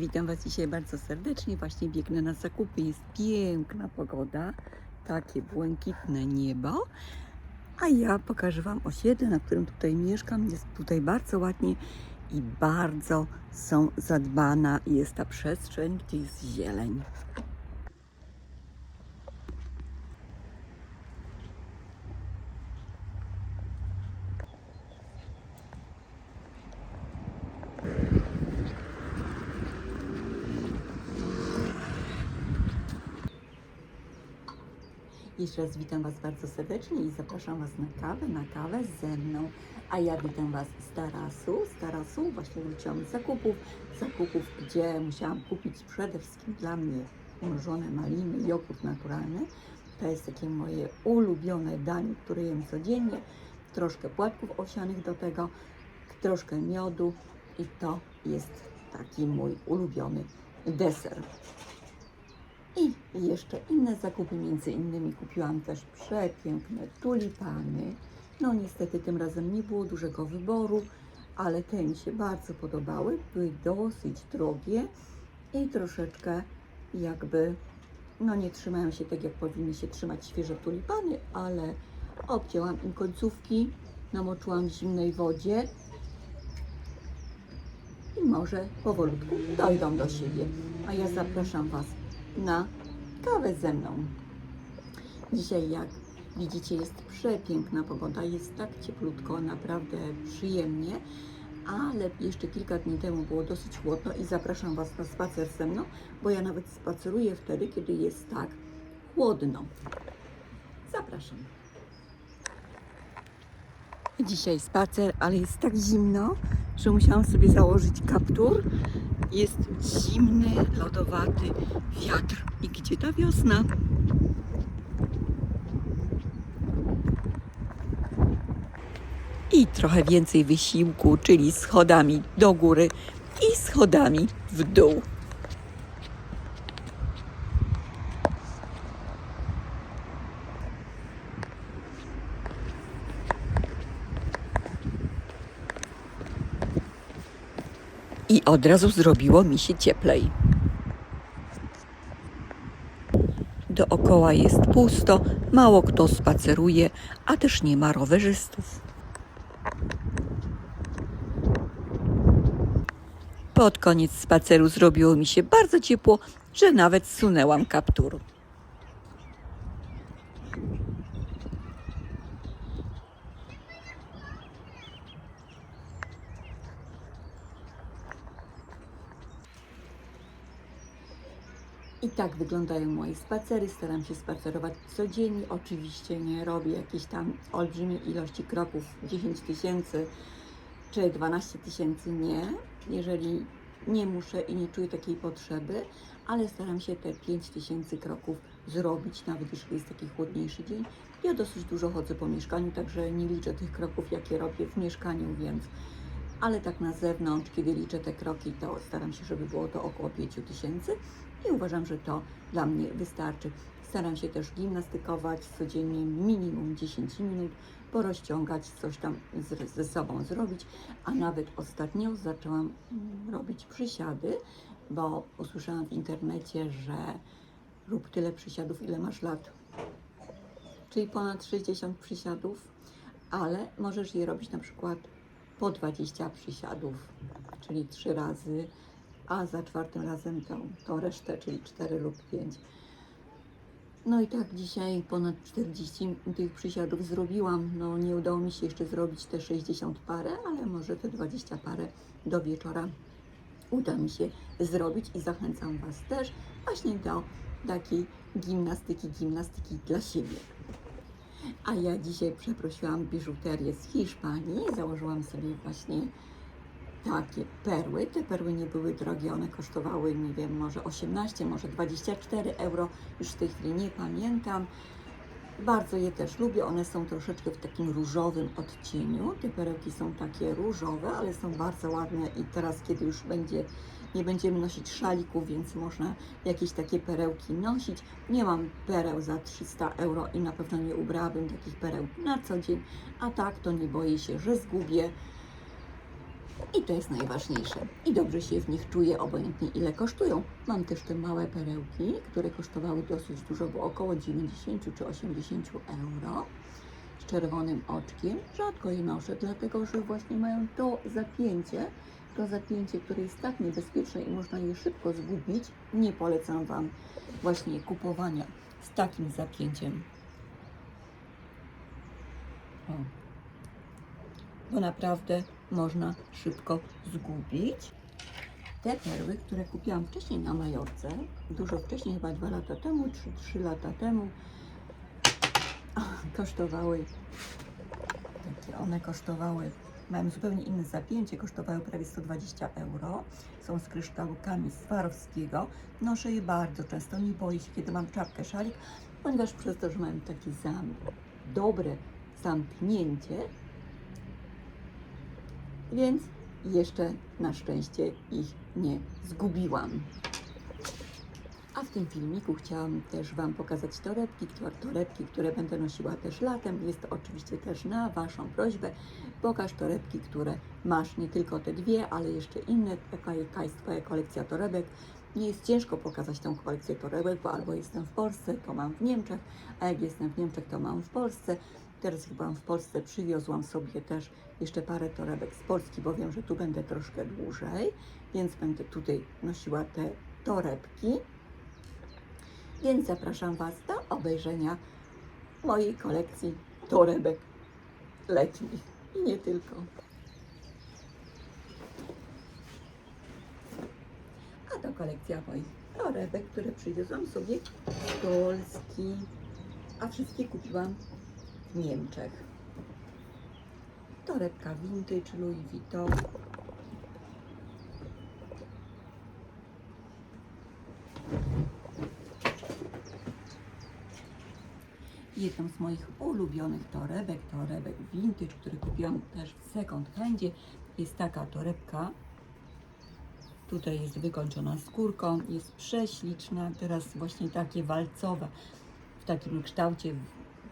Witam Was dzisiaj bardzo serdecznie. Właśnie biegnę na zakupy. Jest piękna pogoda, takie błękitne niebo. A ja pokażę Wam osiedle, na którym tutaj mieszkam. Jest tutaj bardzo ładnie i bardzo są zadbana. Jest ta przestrzeń, gdzie jest zieleń. Jeszcze raz witam Was bardzo serdecznie i zapraszam Was na kawę, na kawę ze mną. A ja witam Was z tarasu. Z tarasu właśnie wróciłam z zakupów. Zakupów, gdzie musiałam kupić przede wszystkim dla mnie mrożone maliny, jogurt naturalny. To jest takie moje ulubione danie, które jem codziennie. Troszkę płatków owsianych do tego, troszkę miodu i to jest taki mój ulubiony deser. I jeszcze inne zakupy, między innymi kupiłam też przepiękne tulipany. No niestety tym razem nie było dużego wyboru, ale te mi się bardzo podobały. Były dosyć drogie i troszeczkę jakby, no nie trzymają się tak jak powinny się trzymać świeże tulipany, ale obcięłam im końcówki, namoczyłam w zimnej wodzie i może powolutku dojdą do siebie. A ja zapraszam Was na kawę ze mną. Dzisiaj, jak widzicie, jest przepiękna pogoda, jest tak cieplutko, naprawdę przyjemnie, ale jeszcze kilka dni temu było dosyć chłodno i zapraszam Was na spacer ze mną, bo ja nawet spaceruję wtedy, kiedy jest tak chłodno. Zapraszam. Dzisiaj spacer, ale jest tak zimno, że musiałam sobie założyć kaptur. Jest zimny, lodowaty wiatr. I gdzie ta wiosna? I trochę więcej wysiłku, czyli schodami do góry i schodami w dół. Od razu zrobiło mi się cieplej. Dookoła jest pusto, mało kto spaceruje, a też nie ma rowerzystów. Pod koniec spaceru zrobiło mi się bardzo ciepło, że nawet zsunęłam kaptur. Tak wyglądają moje spacery. Staram się spacerować codziennie. Oczywiście nie robię jakiejś tam olbrzymiej ilości kroków 10 tysięcy czy 12 tysięcy. Nie, jeżeli nie muszę i nie czuję takiej potrzeby, ale staram się te 5 tysięcy kroków zrobić, nawet jeżeli jest taki chłodniejszy dzień. Ja dosyć dużo chodzę po mieszkaniu, także nie liczę tych kroków, jakie robię w mieszkaniu, więc ale tak na zewnątrz, kiedy liczę te kroki, to staram się, żeby było to około 5 tysięcy i uważam, że to dla mnie wystarczy. Staram się też gimnastykować codziennie minimum 10 minut, porozciągać, coś tam z, ze sobą zrobić, a nawet ostatnio zaczęłam mm, robić przysiady, bo usłyszałam w internecie, że rób tyle przysiadów, ile masz lat, czyli ponad 60 przysiadów, ale możesz je robić na przykład po 20 przysiadów, czyli 3 razy, a za czwartym razem tą, tą resztę, czyli 4 lub 5. No i tak dzisiaj ponad 40 tych przysiadów zrobiłam. No nie udało mi się jeszcze zrobić te 60 parę, ale może te 20 parę do wieczora uda mi się zrobić i zachęcam Was też właśnie do takiej gimnastyki, gimnastyki dla siebie. A ja dzisiaj przeprosiłam biżuterię z Hiszpanii. Założyłam sobie właśnie takie perły. Te perły nie były drogie, one kosztowały, nie wiem, może 18, może 24 euro. Już w tej chwili nie pamiętam. Bardzo je też lubię. One są troszeczkę w takim różowym odcieniu. Te perełki są takie różowe, ale są bardzo ładne i teraz, kiedy już będzie, nie będziemy nosić szalików, więc można jakieś takie perełki nosić. Nie mam pereł za 300 euro i na pewno nie ubrałabym takich pereł na co dzień, a tak to nie boję się, że zgubię. I to jest najważniejsze. I dobrze się w nich czuję, obojętnie ile kosztują. Mam też te małe perełki, które kosztowały dosyć dużo, bo około 90 czy 80 euro. Z czerwonym oczkiem. Rzadko je noszę, dlatego że właśnie mają to zapięcie, to zapięcie, które jest tak niebezpieczne i można je szybko zgubić. Nie polecam Wam właśnie kupowania z takim zapięciem. O. Bo naprawdę można szybko zgubić. Te perły, które kupiłam wcześniej na Majorce, dużo wcześniej, chyba dwa lata temu, czy trzy lata temu, kosztowały, takie one kosztowały, mają zupełnie inne zapięcie, kosztowały prawie 120 euro. Są z kryształkami Swarowskiego. Noszę je bardzo często, nie boję się, kiedy mam czapkę, szalik, ponieważ przez to, że mam takie zam, dobre zamknięcie, więc jeszcze na szczęście ich nie zgubiłam. A w tym filmiku chciałam też Wam pokazać torebki, torebki, które będę nosiła też latem. Jest to oczywiście też na Waszą prośbę. Pokaż torebki, które masz, nie tylko te dwie, ale jeszcze inne. Jaka jest Twoja kolekcja torebek. Nie jest ciężko pokazać tą kolekcję torebek, bo albo jestem w Polsce, to mam w Niemczech, a jak jestem w Niemczech, to mam w Polsce. Teraz chyba w Polsce przywiozłam sobie też jeszcze parę torebek z Polski, bo wiem, że tu będę troszkę dłużej, więc będę tutaj nosiła te torebki. Więc zapraszam Was do obejrzenia mojej kolekcji torebek letnich i nie tylko. A to kolekcja moich torebek, które przywiozłam sobie z Polski, a wszystkie kupiłam w Niemczech. Torebka vintage Louis Vuitton. Jedną z moich ulubionych torebek, torebek vintage, które kupiłam też w second handzie, jest taka torebka. Tutaj jest wykończona skórką, jest prześliczna, teraz właśnie takie walcowe, w takim kształcie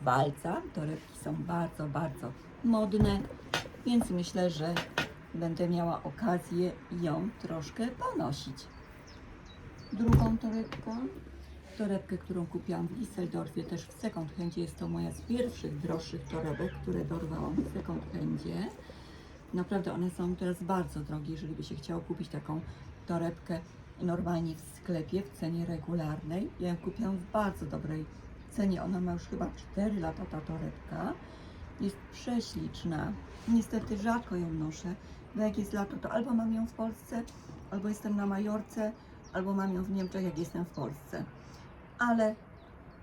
walca. Torebki są bardzo, bardzo modne, więc myślę, że będę miała okazję ją troszkę ponosić. Drugą torebką, torebkę, którą kupiłam w Düsseldorfie, też w second handzie. Jest to moja z pierwszych droższych torebek, które dorwałam w second handzie. Naprawdę one są teraz bardzo drogie, jeżeli by się chciało kupić taką torebkę normalnie w sklepie w cenie regularnej. Ja ją kupiłam w bardzo dobrej cenie. Ona ma już chyba 4 lata ta torebka. Jest prześliczna. Niestety rzadko ją noszę, bo jak jest lato, to albo mam ją w Polsce, albo jestem na Majorce, albo mam ją w Niemczech, jak jestem w Polsce. Ale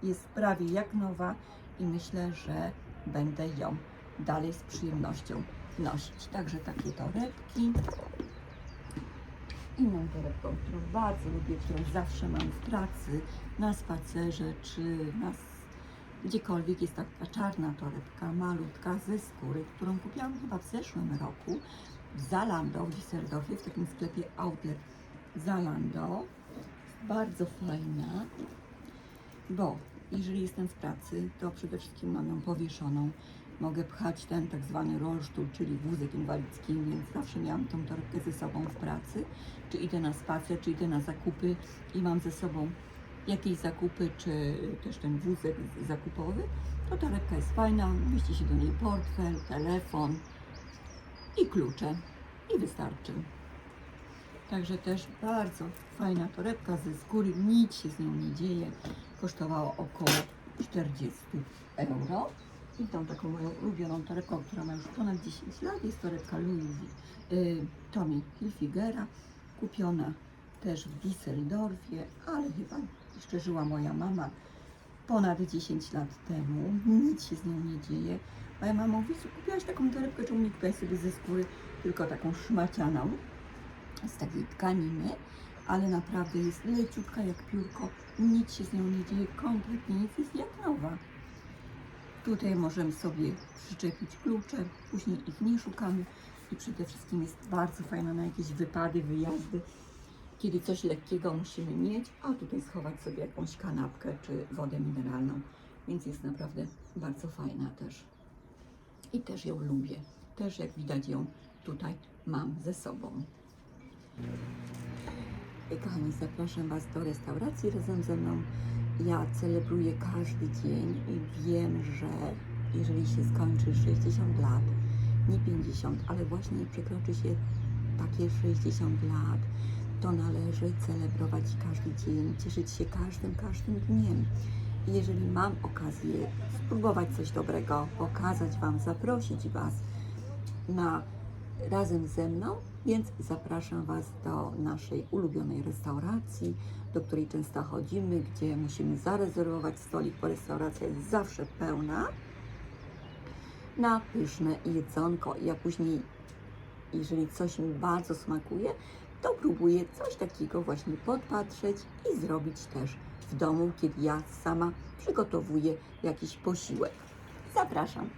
jest prawie jak nowa i myślę, że będę ją dalej z przyjemnością nosić. Także takie torebki. Inną torebką, którą bardzo lubię, którą zawsze mam w pracy, na spacerze czy na gdziekolwiek jest taka czarna torebka, malutka ze skóry, którą kupiłam chyba w zeszłym roku w Zalando w Düsseldorfie, w takim sklepie outlet Zalando. Bardzo fajna, bo jeżeli jestem w pracy, to przede wszystkim mam ją powieszoną. Mogę pchać ten tak zwany rollstuhl, czyli wózek inwalidzki, więc zawsze miałam tą torebkę ze sobą w pracy. Czy idę na spacer, czy idę na zakupy i mam ze sobą jakieś zakupy, czy też ten wózek zakupowy, to torebka jest fajna, mieści się do niej portfel, telefon i klucze i wystarczy. Także też bardzo fajna torebka ze skóry, nic się z nią nie dzieje. Kosztowała około 40 euro. I tą taką moją ulubioną torebką, która ma już ponad 10 lat, jest torebka Louis y, Tommy Hilfigera, kupiona też w Düsseldorfie, ale chyba jeszcze żyła moja mama ponad 10 lat temu. Nic się z nią nie dzieje. Moja mama mówi, "Co, kupiłaś taką torebkę, czemu nie kupiłaś sobie ze skóry, tylko taką szmacianą z takiej tkaniny, ale naprawdę jest leciutka jak piórko, nic się z nią nie dzieje, kompletnie nic, jest jak nowa. Tutaj możemy sobie przyczepić klucze, później ich nie szukamy i przede wszystkim jest bardzo fajna na jakieś wypady, wyjazdy, kiedy coś lekkiego musimy mieć, a tutaj schować sobie jakąś kanapkę czy wodę mineralną, więc jest naprawdę bardzo fajna też. I też ją lubię. Też jak widać ją tutaj mam ze sobą. Kochani, zapraszam Was do restauracji razem ze mną. Ja celebruję każdy dzień i wiem, że jeżeli się skończy 60 lat, nie 50, ale właśnie przekroczy się takie 60 lat, to należy celebrować każdy dzień, cieszyć się każdym, każdym dniem. I jeżeli mam okazję spróbować coś dobrego, pokazać Wam, zaprosić Was na razem ze mną, więc zapraszam Was do naszej ulubionej restauracji, do której często chodzimy, gdzie musimy zarezerwować stolik, bo restauracja jest zawsze pełna, na pyszne jedzonko. Ja później, jeżeli coś mi bardzo smakuje, to próbuję coś takiego właśnie podpatrzeć i zrobić też w domu, kiedy ja sama przygotowuję jakiś posiłek. Zapraszam.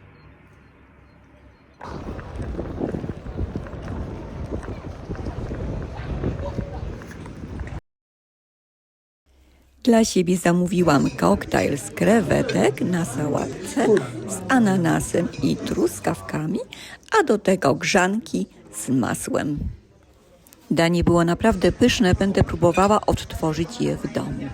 Dla siebie zamówiłam koktajl z krewetek na sałatce z ananasem i truskawkami, a do tego grzanki z masłem. Danie było naprawdę pyszne, będę próbowała odtworzyć je w domu.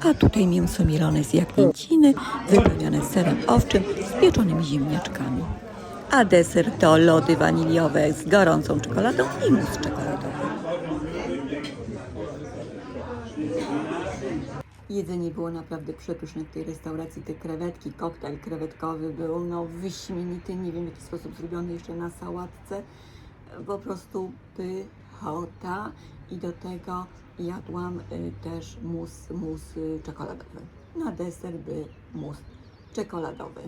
A tutaj mięso mielone z jagnięciny, wypełnione serem owczym z pieczonymi ziemniaczkami. A deser to lody waniliowe z gorącą czekoladą i mus czekoladowy. Jedzenie było naprawdę przepyszne w tej restauracji. Te krewetki, koktajl krewetkowy był no wyśmienity, nie wiem w jaki sposób zrobiony jeszcze na sałatce. Po prostu pychota i do tego jadłam y, też mus, mus czekoladowy. Na deser by mus czekoladowy.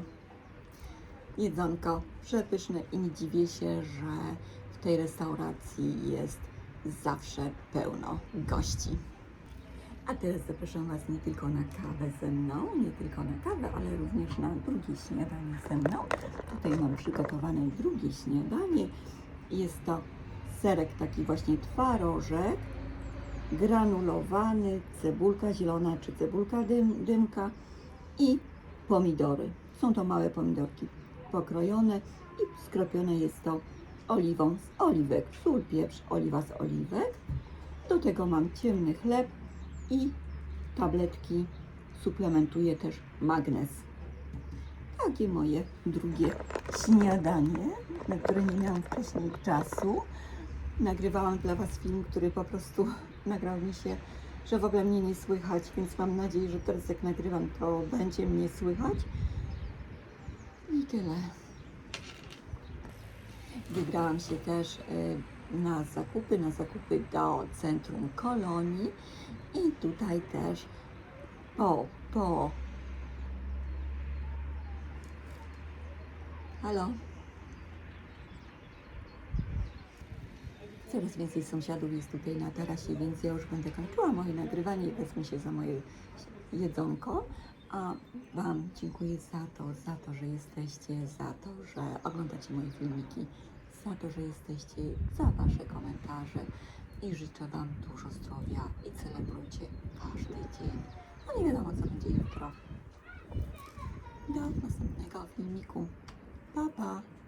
Jedzonko przepyszne i nie dziwię się, że w tej restauracji jest zawsze pełno gości. A teraz zapraszam Was nie tylko na kawę ze mną, nie tylko na kawę, ale również na drugie śniadanie ze mną. Tutaj mam przygotowane drugie śniadanie. Jest to serek taki właśnie twarożek, granulowany, cebulka zielona czy cebulka dym, dymka i pomidory. Są to małe pomidorki pokrojone i skropione jest to oliwą z oliwek. Sól, pieprz, oliwa z oliwek. Do tego mam ciemny chleb i tabletki. Suplementuję też magnez. Takie moje drugie śniadanie, na które nie miałam wcześniej czasu. Nagrywałam dla Was film, który po prostu nagrał mi się, że w ogóle mnie nie słychać, więc mam nadzieję, że teraz jak nagrywam, to będzie mnie słychać. I tyle. Wybrałam się też y, na zakupy, na zakupy do centrum kolonii i tutaj też po, po. Halo? Coraz więcej sąsiadów jest tutaj na tarasie, więc ja już będę kończyła moje nagrywanie i wezmę się za moje jedzonko. A Wam dziękuję za to, za to, że jesteście, za to, że oglądacie moje filmiki, za to, że jesteście, za Wasze komentarze i życzę Wam dużo zdrowia i celebrujcie każdy dzień. No nie wiadomo, co będzie jutro. Do następnego filmiku. Pa, pa!